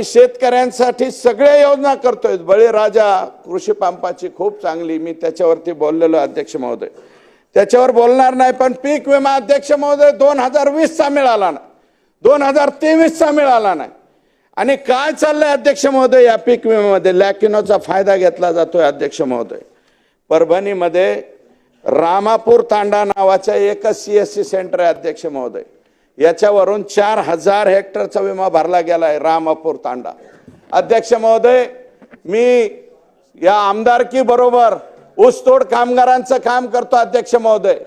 आम्ही शेतकऱ्यांसाठी सगळ्या योजना करतोय. बळीराजा कृषी पंपाची खूप चांगली मी त्याच्यावरती बोललेलो अध्यक्ष महोदय. त्याच्यावर बोलणार नाही पण पीक विमा अध्यक्ष महोदय दोन हजार वीसचा मिळाला ना. दोन हजार तेवीसचा मिळाला नाही. आणि काय चाललंय अध्यक्ष महोदय या पीक विम्यामध्ये? लॅकिनोचा फायदा घेतला जातोय अध्यक्ष महोदय. परभणीमध्ये रामापूर तांडा नावाचं एकच सी एस सी सेंटर आहे अध्यक्ष महोदय. याच्यावरून चार हजार हेक्टरचा विमा भरला गेला आहे रामापूर तांडा. अध्यक्ष महोदय मी या आमदारकी बरोबर ऊसतोड कामगारांचं काम करतो अध्यक्ष महोदय.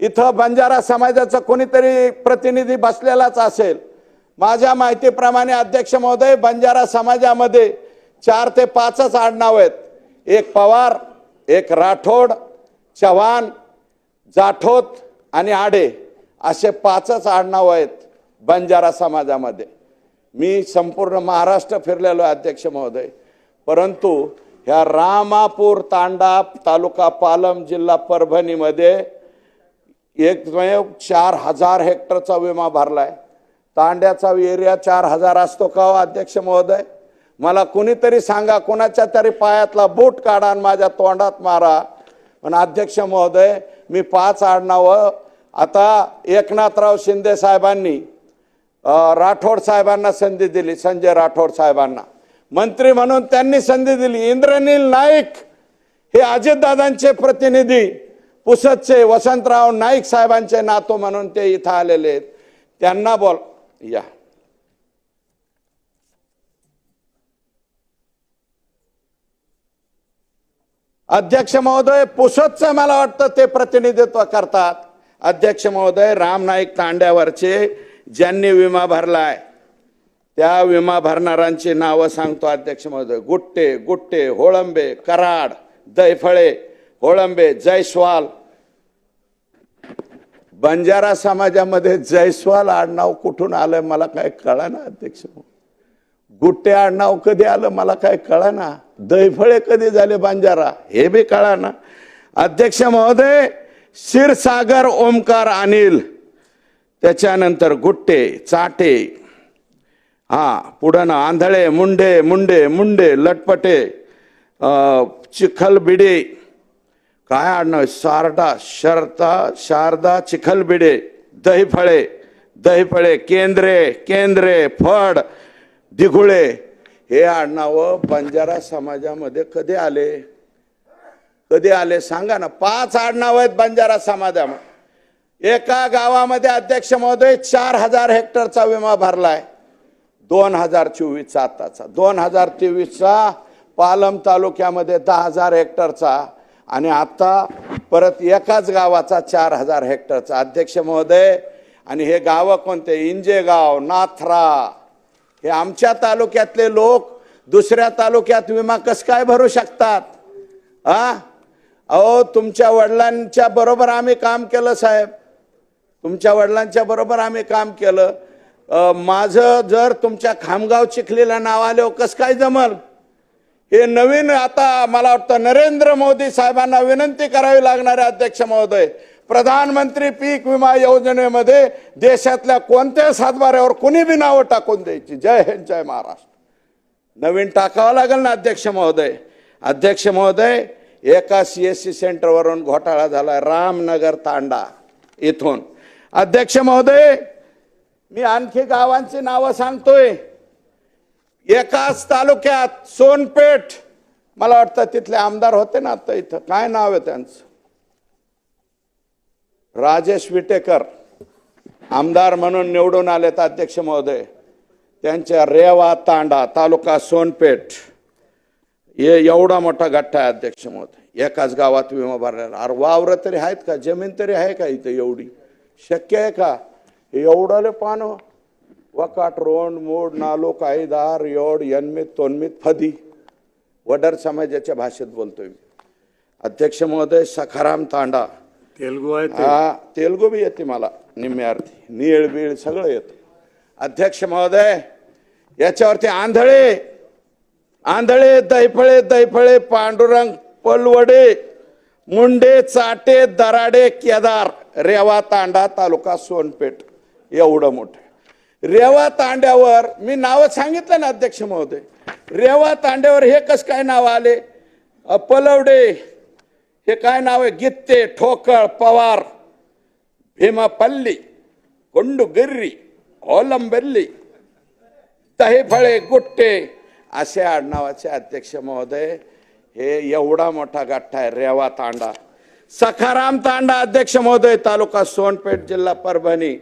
इथं बंजारा समाजाचा कोणीतरी प्रतिनिधी बसलेलाच असेल. माझ्या माहितीप्रमाणे अध्यक्ष महोदय बंजारा समाजामध्ये चार ते पाचच आडनाव आहेत. एक पवार एक राठोड चव्हाण जाठोत आणि आडे. असे पाचच आडनावं आहेत बंजारा समाजामध्ये. मी संपूर्ण महाराष्ट्र फिरलेलो आहे, अध्यक्ष महोदय. परंतु ह्या रामापूर तांडा तालुका पालम जिल्हा परभणीमध्ये एकमेव चार हजार हेक्टरचा विमा भरला आहे तांड्याचा एरिया चार हजार असतो का हो अध्यक्ष महोदय? मला कुणीतरी सांगा कोणाच्या तरी पायातला बूट काढा आणि माझ्या तोंडात मारा. पण अध्यक्ष महोदय मी पाच आडनावं आता एकनाथराव शिंदे साहेबांनी राठोड साहेबांना संधी दिली संजय राठोड साहेबांना. मंत्री म्हणून त्यांनी संधी दिली. इंद्रनील नाईक हे अजितदादांचे प्रतिनिधी पुसदचे वसंतराव नाईक साहेबांचे नातू म्हणून ते इथं आलेले आहेत. त्यांना बोल या. अध्यक्ष महोदय पुसदचं मला वाटतं ते प्रतिनिधित्व करतात. अध्यक्ष महोदय राम नाईक तांड्यावरचे ज्यांनी विमा भरलाय त्या विमा भरणाऱ्यांची नावं सांगतो अध्यक्ष महोदय. गुट्टे गुट्टे होळंबे कराड दैफळे होळंबे जयस्वाल बंजारा समाजामध्ये जयस्वाल आडनाव कुठून आलं मला काय कळा ना अध्यक्ष गुट्टे आडनाव कधी आलं मला काय कळा ना दैफळे कधी झाले बंजारा हे बी कळा ना अध्यक्ष महोदय क्षीरसागर ओमकार अनिल. त्याच्यानंतर गुट्टे चाटे. हा पुढं आंधळे मुंडे मुंडे मुंडे लटपटे चिखलबिडे. काय आडनाव शारदा सारडा शरता शारदा चिखलबिडे. दहीफळे दहीफळे केंद्रे केंद्रे फड दिघुळे. हे आडनावं बंजारा समाजामध्ये कधी आले? कधी आले सांगा ना. पाच आडनाव आहेत बंजारा समाजामध्ये. एका गावामध्ये अध्यक्ष महोदय चार हजार हेक्टरचा विमा भरलाय. दोन हजार चोवीसचा आताचा. दोन हजार तेवीसचा पालम तालुक्यामध्ये दहा हजार हेक्टरचा आणि आता परत एकाच गावाचा चार हजार हेक्टरचा. अध्यक्ष महोदय आणि हे गावं कोणते? इंजेगाव नाथरा. हे आमच्या तालुक्यातले लोक दुसऱ्या तालुक्यात विमा कस काय भरू शकतात? आ? अहो तुमच्या वडिलांच्या बरोबर आम्ही काम केलं साहेब. तुमच्या वडिलांच्या बरोबर आम्ही काम केलं. माझं जर तुमच्या खामगाव चिखलीला नाव आलं हो, कसं काय जमल? हे नवीन आता मला वाटतं नरेंद्र मोदी साहेबांना विनंती करावी लागणार आहे अध्यक्ष महोदय. प्रधानमंत्री पीक विमा योजनेमध्ये देशातल्या कोणत्याही सातबाऱ्यावर कुणी बी नावं टाकून द्यायची? जय हिंद जय महाराष्ट्र. नवीन टाकावं लागेल ना अध्यक्ष महोदय? अध्यक्ष महोदय एका सी एस सी सेंटरवरून घोटाळा झाला रामनगर तांडा इथून. अध्यक्ष महोदय मी आणखी गावांची नावं सांगतोय. एकाच तालुक्यात सोनपेठ मला वाटतं तिथले आमदार होते ना आता इथं. काय नाव आहे त्यांचं? राजेश विटेकर आमदार म्हणून निवडून आलेत अध्यक्ष महोदय. त्यांच्या रेवा तांडा तालुका सोनपेठ. हे एवढा मोठा गठ्ठा आहे अध्यक्ष महोदय. एकाच गावात विमा भरलेला. अरे वावर तरी आहेत का? जमीन तरी आहे का इथं एवढी? शक्य आहे का? हे एवढं पानं. वकाट रोंड मूड नालो कायदार योड यन्मित तोन्मित फदी. वडर समाजाच्या भाषेत बोलतोय मी. अध्यक्ष महोदय सखाराम तांडा. तेलगू आहे ते. हा तेलगू बी येते मला निम्म्या अर्थी नीळ बीळ सगळं येतं. अध्यक्ष महोदय याच्यावरती आंधळे. आंधळे दैफळे दैफळे पांडुरंग पलवडे मुंडे चाटे दराडे केदार रेवा तांडा तालुका सोनपेठ एवढं मोठं. रेवा तांड्यावर मी नावं सांगितलं ना अध्यक्ष महोदय रेवा तांड्यावर हे कसं काय नाव आले? पलवडे हे काय नाव आहे? गित्ते ठोकळ पवार भीमापल्ली कोंडुगिर्री ओलंबेल्ली तहेफळे गुट्टे असे आडनावाचे अध्यक्ष महोदय हे एवढा मोठा गठ्ठा आहे रेवा तांडा. सखाराम तांडा अध्यक्ष महोदय तालुका सोनपेठ जिल्हा परभणी.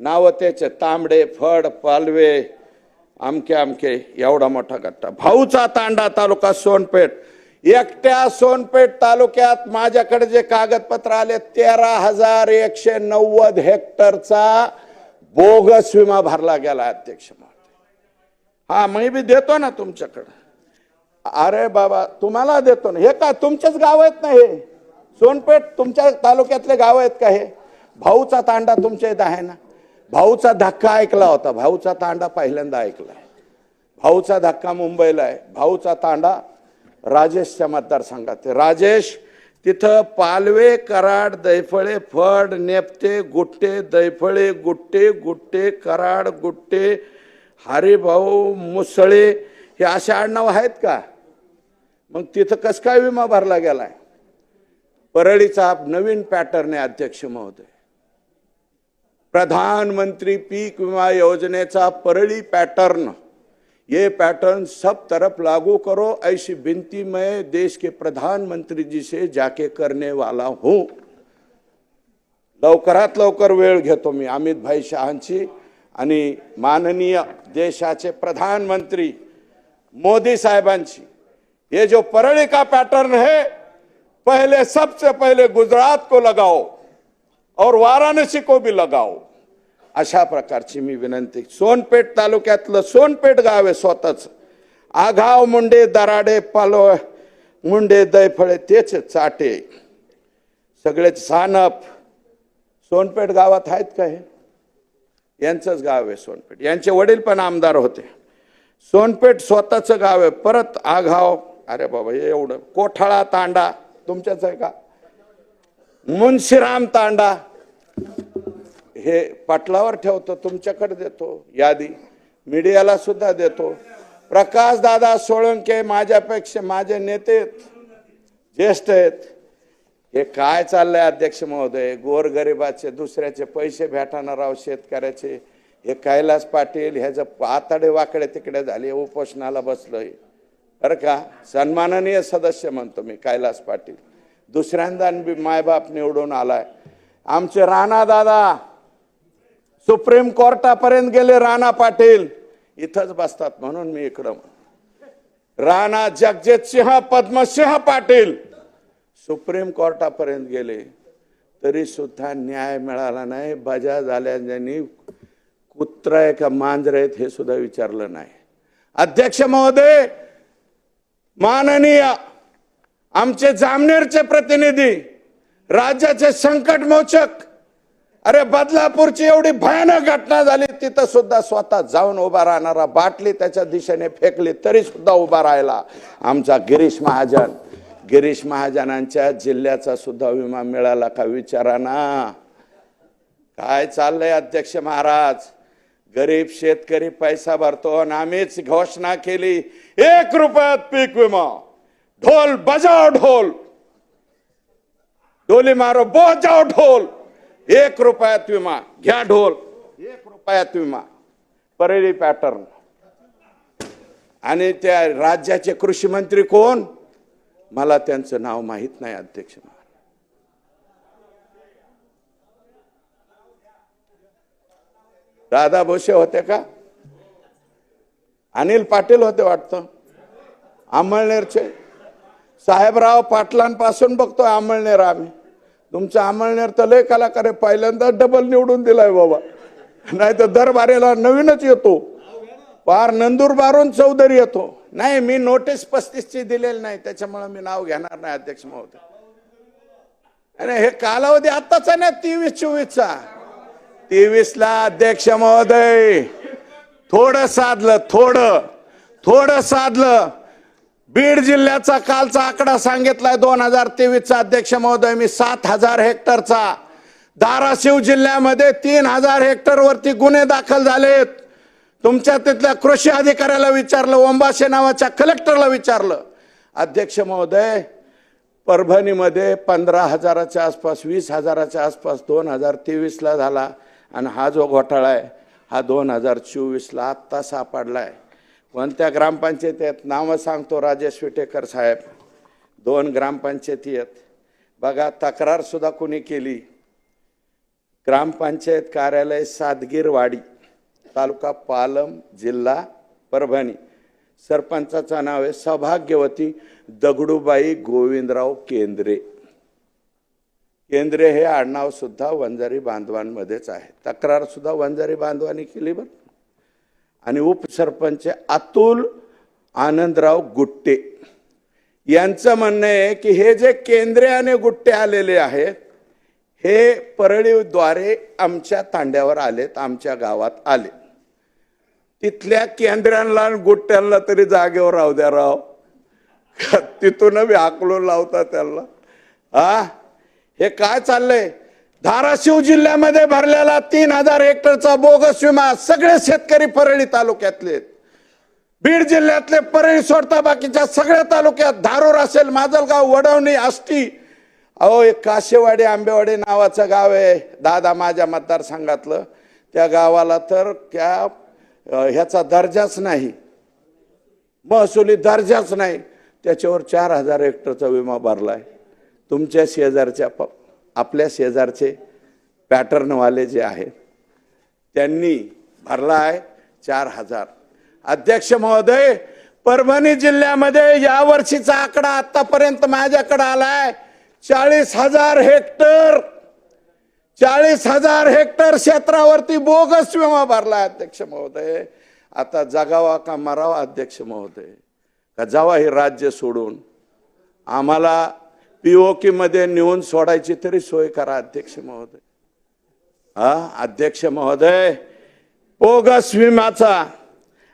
नाव त्याचे तांबडे फड पालवे आमके आमके एवढा मोठा गट्टा भाऊचा तांडा तालुका सोनपेठ. एकट्या सोनपेठ तालुक्यात माझ्याकडे जे कागदपत्र आले तेरा हजार एकशे नव्वद हेक्टरचा बोगस विमा भरला गेला अध्यक्ष महोदय. हा मी बी देतो ना तुमच्याकडं. अरे बाबा तुम्हाला देतो ना. हे का तुमचेच गाव आहेत ना हे? सोनपेठ तुमच्या तालुक्यातले गाव आहेत का हे? भाऊचा तांडा तुमच्या इथं आहे ना? भाऊचा धक्का ऐकला होता. भाऊचा तांडा पहिल्यांदा ऐकलाय. भाऊचा धक्का मुंबईला आहे. भाऊचा तांडा राजेशच्या मतदारसंघात राजेश तिथं पालवे कराड दैफळे फड नेपते गुट्टे दैफळे गुट्टे गुट्टे कराड गुट्टे हरिभाऊ मुसळे हे असे आडनाव आहेत का? मग तिथं कस काय विमा भरला गेलाय? परळीचा नवीन पॅटर्न आहे अध्यक्ष महोदय. प्रधानमंत्री पीक विमा योजनेचा परळी पैटर्न. ये पैटर्न सब तरफ लागू करो ऐसी विनती मैं देश के प्रधानमंत्री जी से जाके करने वाला हूं. लवकरात लवकर वेळ घेतो मी अमित भाई शहांची. आणि माननीय देशाचे प्रधानमंत्री मोदी साहेबांची ये जो परळी का पैटर्न है पहले सबसे पहले गुजरात को लगाओ और वाराणसी को भी लगाओ. अशा प्रकारची मी विनंती सोनपेठ तालुक्यातलं सोनपेठ गाव आहे स्वतःच. आघाव मुंडे दराडे पालो मुंडे दैफळे तेच चाटे. सगळेच सानप सोनपेठ गावात आहेत का हे? यांचंच गाव आहे सोनपेठ. यांचे वडील पण आमदार होते. सोनपेठ स्वतःचं गाव आहे. परत आघाव अरे बाबा हे एवढं. कोठाळा तांडा तुमच्याच आहे का? मुन्शीराम तांडा. हे पटलावर ठेवतो तुमच्याकडे देतो यादी. मीडियाला सुद्धा देतो. प्रकाश दादा सोळंके माझ्यापेक्षा माझे नेते आहेत, ज्येष्ठ आहेत. हे काय चाललंय अध्यक्ष महोदय? गोरगरिबाचे दुसऱ्याचे पैसे भेटणार राव शेतकऱ्याचे. हे कैलास पाटील ह्याचं पातडे वाकडे तिकडे झाले उपोषणाला बसलोय. बरं का? सन्माननीय सदस्य म्हणतो मी कैलास पाटील. दुसऱ्यांदा बी मायबाप निवडून आलाय. आमचे राणा दादा सुप्रीम कोर्टापर्यंत गेले राणा पाटील. इथंच बसतात म्हणून मी इकडं राणा जगजित सिंह पद्मसिंह पाटील. सुप्रीम कोर्टापर्यंत गेले तरी सुद्धा न्याय मिळाला नाही. बजा झाल्या कुत्र आहे का मांजर आहेत हे सुद्धा विचारलं नाही. अध्यक्ष महोदय माननीय आमचे जामनेरचे प्रतिनिधी राज्याचे संकट मोचक अरे बदलापूरची एवढी भयानक घटना झाली तिथं सुद्धा स्वतः जाऊन उभा राहणारा बाटली त्याच्या दिशेने फेकली तरी सुद्धा उभा राहिला आमचा गिरीश महाजन. गिरीश महाजनांच्या जिल्ह्याचा सुद्धा विमा मिळाला का विचारा ना काय चाललंय अध्यक्ष महाराज? गरीब शेतकरी पैसा भरतो आणि आम्हीच घोषणा केली एक रुपयात पीक विमा. ढोल बजाव ढोल. डोली मारो बजाव ढोल. एक रुपयात विमा. घ्या ढोल. एक रुपयात विमा. परळी पॅटर्न आणि त्या राज्याचे कृषी मंत्री कोण? मला त्यांचं नाव माहीत नाही अध्यक्ष दादा भोसे होते का? अनिल पाटील होते वाटतं. आमळनेरचे. साहेबराव पाटलांपासून बघतोय आमळनेर आम्ही. तुमचं आमळनेर तर लय कलाकार आहे. पहिल्यांदा डबल निवडून दिलाय बाबा. नाही तर दरबारेला नवीनच येतो. पार नंदुरबारून चौधरी येतो. नाही मी नोटीस पस्तीसची दिलेली नाही त्याच्यामुळे मी नाव घेणार नाही अध्यक्ष महोदय. अरे हे कालावधी आत्ताचा ना तेवीस चोवीसचा तेवीस ला अध्यक्ष महोदय. थोडं साधलं थोडं थोडं साधलं. बीड जिल्ह्याचा कालचा आकडा सांगितलाय दोन हजार तेवीसचा अध्यक्ष महोदय मी सात हजार हेक्टरचा. धाराशिव जिल्ह्यामध्ये तीन हजार हेक्टरवरती गुन्हे दाखल झालेत. तुमच्या तिथल्या कृषी अधिकाऱ्याला विचारलं ओंबाशे नावाच्या कलेक्टरला विचारलं अध्यक्ष महोदय परभणीमध्ये पंधरा हजाराच्या आसपास वीस हजाराच्या आसपास दोन हजार तेवीसला झाला आणि हा जो घोटाळा आहे हा दोन हजार चोवीसला आत्ता सापडला आहे कोणत्या ग्रामपंचायती आहेत नावं सांगतो राजेश विटेकर साहेब. दोन ग्रामपंचायती आहेत. बघा तक्रारसुद्धा कुणी कोणी केली? ग्रामपंचायत कार्यालय सादगीरवाडी. तालुका पालम जिल्हा परभणी. सरपंचाचं नाव आहे सौभाग्यवती दगडूबाई गोविंदराव केंद्रे. केंद्रे हे आडनाव सुद्धा वंजारी बांधवांमध्येच आहे. तक्रार सुद्धा वंजारी बांधवांनी केली बरं. आणि उपसरपंच अतुल आनंदराव गुट्टे. यांचं म्हणणं आहे की हे जे केंद्रे आणि गुट्टे आलेले आहेत हे परळीद्वारे आमच्या तांड्यावर आलेत आमच्या गावात आले तिथल्या केंद्रांना आणि तरी जागेवर राहू द्या राव. तिथून बी हाकलून लावता त्यांना. हा हे काय चाललंय? धाराशिव जिल्ह्यामध्ये भरलेला तीन हजार हेक्टरचा बोगस विमा सगळे शेतकरी परळी तालुक्यातले आहेत. बीड जिल्ह्यातले परळी सोडता बाकीच्या सगळ्या तालुक्यात धारूर असेल माजलगाव वडवणी आष्टी. अहो एक काशेवाडी आंबेवाडी नावाचं गाव आहे. दादा माझ्या मतदारसंघातलं. त्या गावाला तर त्या ह्याचा दर्जाच नाही. महसुली दर्जाच नाही. त्याच्यावर चार हजार हेक्टरचा विमा भरला आहे तुमच्या शेजारच्या प- आपल्या शेजारचे पॅटर्नवाले जे आहेत त्यांनी भरला आहे चार हजार. अध्यक्ष महोदय परभणी जिल्ह्यामध्ये यावर्षीचा आकडा आकडा आतापर्यंत माझ्याकडे आलाय चाळीस हजार हेक्टर. चाळीस हजार हेक्टर क्षेत्रावरती बोगस विमा भरला अध्यक्ष महोदय. आता जगावा का मरावा अध्यक्ष महोदय? का जावा हे राज्य सोडून? आम्हाला पीओके मध्ये नेऊन सोडायची तरी सोय करा अध्यक्ष महोदय. हा अध्यक्ष महोदय बोगस विमाचा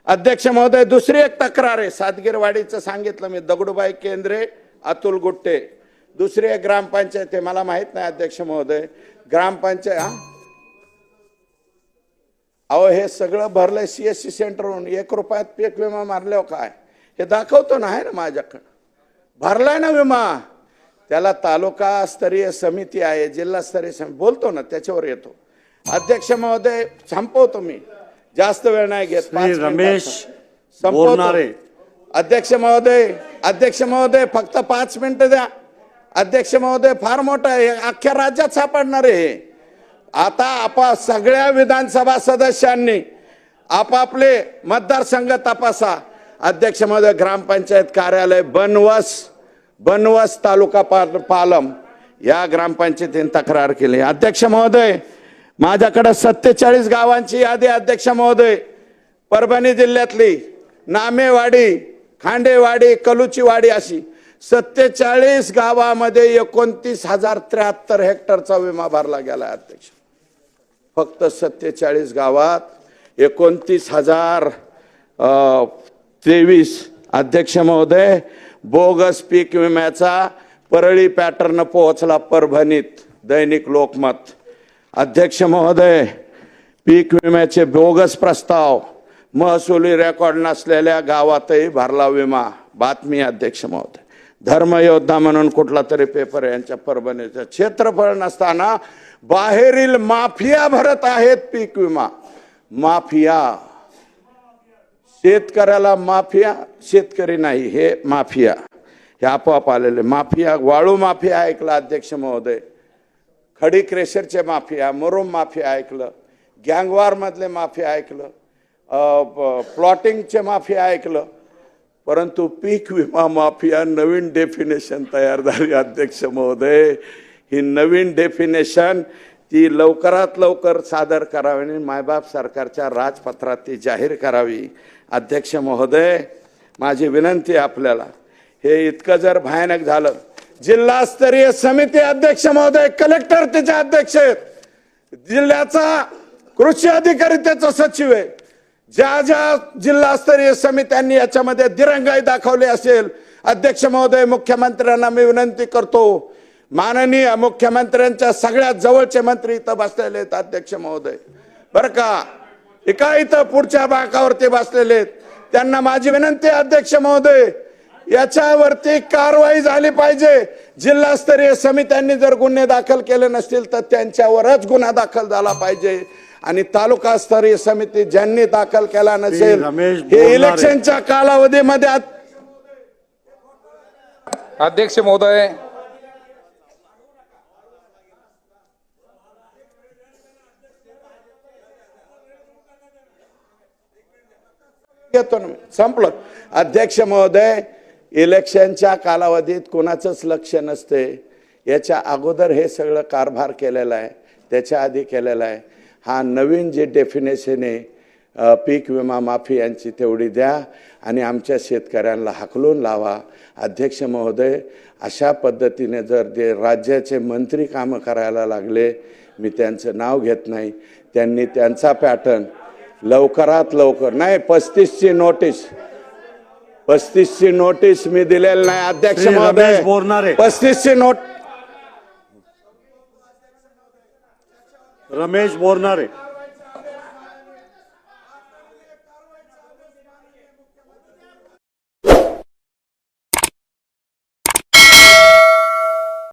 अध्यक्ष महोदय दुसरी एक तक्रार आहे. सातगिरवाडीचं सांगितलं मी दगडूबाई केंद्रे अतुल गुट्टे. दुसरी एक ग्रामपंचायत आहे मला माहीत नाही अध्यक्ष महोदय. ग्रामपंचायत हा? अहो हे सगळं भरलंय सीएससी सेंटरहून एक रुपयात पीक विमा मारल्यावर काय? हे दाखवतो ना आहे ना माझ्याकडं. भरलाय ना विमा. त्याला तालुका स्तरीय समिती आहे जिल्हास्तरीय समिती. बोलतो ना त्याच्यावर येतो. अध्यक्ष महोदय संपवतो मी. जास्त वेळ नाही घेत. रमेश संपवतो. बोरनारे. अध्यक्ष महोदय अध्यक्ष महोदय फक्त पाच मिनिटं द्या. अध्यक्ष महोदय फार मोठं आहे. हे अख्ख्या राज्यात सापडणार आहे आता आपा सगळ्या विधानसभा सदस्यांनी आपापले मतदारसंघ तपासा. अध्यक्ष महोदय ग्रामपंचायत कार्यालय बनवस बनवस तालुका पालम या ग्रामपंचायतीने तक्रार केली. अध्यक्ष महोदय माझ्याकडे सत्तेचाळीस गावांची यादी अध्यक्ष महोदय. परभणी जिल्ह्यातली नामेवाडी खांडेवाडी कलुचीवाडी अशी. सत्तेचाळीस गावामध्ये एकोणतीस हजार त्र्याहत्तर हेक्टरचा विमा भरला गेला अध्यक्ष. फक्त सत्तेचाळीस गावात एकोणतीस हजार तेवीस अध्यक्ष महोदय बोगस पीक विम्याचा परळी पॅटर्न पोहोचला परभणीत दैनिक लोकमत. अध्यक्ष महोदय पीक विम्याचे बोगस प्रस्ताव महसुली रेकॉर्ड नसलेल्या गावातही भरला विमा. बातमी अध्यक्ष महोदय. धर्मयोद्धा म्हणून कुठला तरी पेपर यांच्या परभणीचं. क्षेत्रफळ नसताना बाहेरील माफिया भरत आहेत पीक विमा. माफिया. शेतकऱ्याला माफिया शेतकरी नाही हे माफिया. हे आपोआप आलेले माफिया वाळू माफिया ऐकला अध्यक्ष महोदय. खडी क्रेशरचे माफिया मुरुम माफिया ऐकलं गँगवारमधले माफिया ऐकलं प्लॉटिंगचे माफिया ऐकलं परंतु पीक विमा माफिया नवीन डेफिनेशन तयार झाली अध्यक्ष महोदय. ही नवीन डेफिनेशन ती लवकरात लवकर सादर करावी आणि मायबाप सरकारच्या राजपत्रात ती जाहीर करावी. अध्यक्ष महोदय माझी विनंती आपल्याला. हे इतकं जर भयानक झालं जिल्हास्तरीय समिती अध्यक्ष महोदय कलेक्टर त्याचे अध्यक्ष आहेत. जिल्ह्याचा कृषी अधिकारी त्याचा सचिव आहे. ज्या ज्या जिल्हास्तरीय समित्यांनी याच्यामध्ये दिरंगाई दाखवली असेल अध्यक्ष महोदय मुख्यमंत्र्यांना मी विनंती करतो. माननीय मुख्यमंत्र्यांच्या सगळ्यात जवळचे मंत्री इथं बसलेले आहेत अध्यक्ष महोदय. बरं का? एका इथं पुढच्या बाकावरती बसलेले आहेत. त्यांना माझी विनंती अध्यक्ष महोदय याच्यावरती कारवाई झाली पाहिजे. जिल्हास्तरीय समित्यांनी जर गुन्हे दाखल केले नसतील तर त्यांच्यावरच गुन्हा दाखल झाला पाहिजे. आणि तालुका स्तरीय समिती ज्यांनी दाखल केला नसेल हे. इलेक्शनच्या कालावधीमध्ये अध्यक्ष महोदय घेतो ना. संपलं. अध्यक्ष महोदय इलेक्शनच्या कालावधीत कोणाचंच लक्ष नसते. याच्या अगोदर हे सगळं कारभार केलेला आहे. त्याच्या आधी केलेला आहे. हा नवीन जे डेफिनेशन आहे पीक विमा माफी यांची तेवढी द्या आणि आमच्या शेतकऱ्यांना हाकलून लावा. अध्यक्ष महोदय अशा पद्धतीने जर जे राज्याचे मंत्री कामं करायला लागले मी त्यांचं नाव घेत नाही. त्यांनी त्यांचा पॅटर्न लवकरात लवकर नाही पस्तीसची नोटीस पस्तीसची नोटीस मी दिलेली नाही अध्यक्ष महोदय. पस्तीसची नोट रमेश बोरनारे.